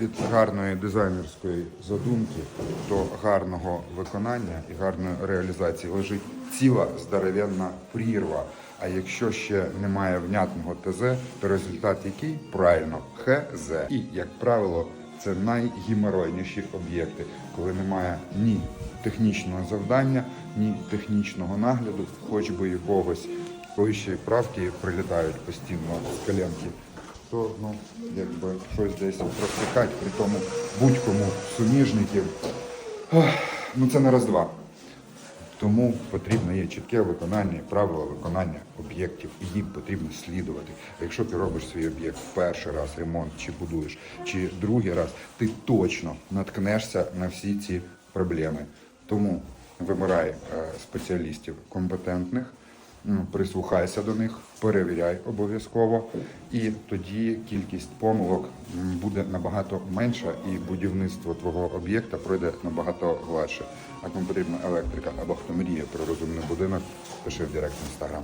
від гарної дизайнерської задумки до гарного виконання і гарної реалізації лежить ціла здоровенна прірва. А якщо ще немає внятного ТЗ, то результат який? Правильно, ХЗ. І, як правило, це найгіморойніші об'єкти, коли немає ні технічного завдання, ні технічного нагляду, хоч би якогось, коли ще правки прилітають постійно з коленки, то ну, якби щось десь протікати, при тому будь-кому суміжників. Ну це не раз-два. Тому потрібно є чітке виконання і правила виконання об'єктів, і їм потрібно слідувати. А якщо ти робиш свій об'єкт перший раз ремонт, чи будуєш, чи другий раз, ти точно наткнешся на всі ці проблеми. Тому вибирай е, спеціалістів компетентних, прислухайся до них, перевіряй обов'язково, і тоді кількість помилок буде набагато менша, і будівництво твого об'єкта пройде набагато гладше. А кому потрібна електрика або хто мріє про розумний будинок, пиши в директ інстаграм.